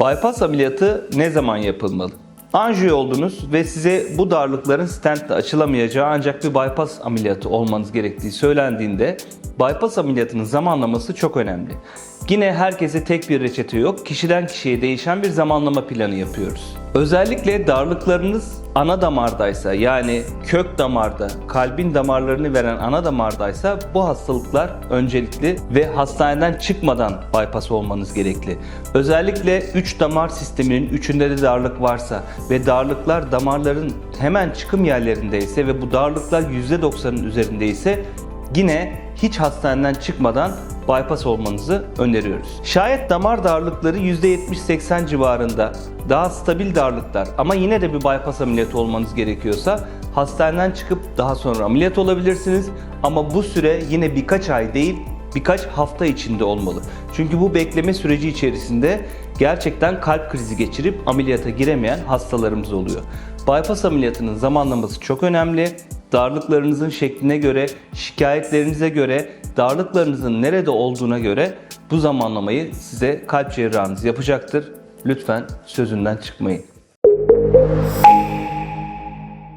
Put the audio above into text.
Bypass ameliyatı ne zaman yapılmalı? Anjiyo oldunuz ve size bu darlıkların stentle açılamayacağı ancak bir bypass ameliyatı olmanız gerektiği söylendiğinde bypass ameliyatının zamanlaması çok önemli. Yine herkese tek bir reçete yok. Kişiden kişiye değişen bir zamanlama planı yapıyoruz. Özellikle darlıklarınız ana damardaysa yani kök damarda, kalbin damarlarını veren ana damardaysa bu hastalıklar öncelikli ve hastaneden çıkmadan bypass olmanız gerekli. Özellikle 3 damar sisteminin 3'ünde de darlık varsa ve darlıklar damarların hemen çıkım yerlerindeyse ve bu darlıklar %90'ın üzerindeyse yine hiç hastaneden çıkmadan bypass olmanızı öneriyoruz. Şayet damar darlıkları %70-80 civarında daha stabil darlıklar ama yine de bir bypass ameliyatı olmanız gerekiyorsa hastaneden çıkıp daha sonra ameliyat olabilirsiniz. Ama bu süre yine birkaç ay değil birkaç hafta içinde olmalı. Çünkü bu bekleme süreci içerisinde gerçekten kalp krizi geçirip ameliyata giremeyen hastalarımız oluyor. Bypass ameliyatının zamanlaması çok önemli. Darlıklarınızın şekline göre, şikayetlerinize göre, darlıklarınızın nerede olduğuna göre bu zamanlamayı size kalp cerrahınız yapacaktır. Lütfen sözünden çıkmayın.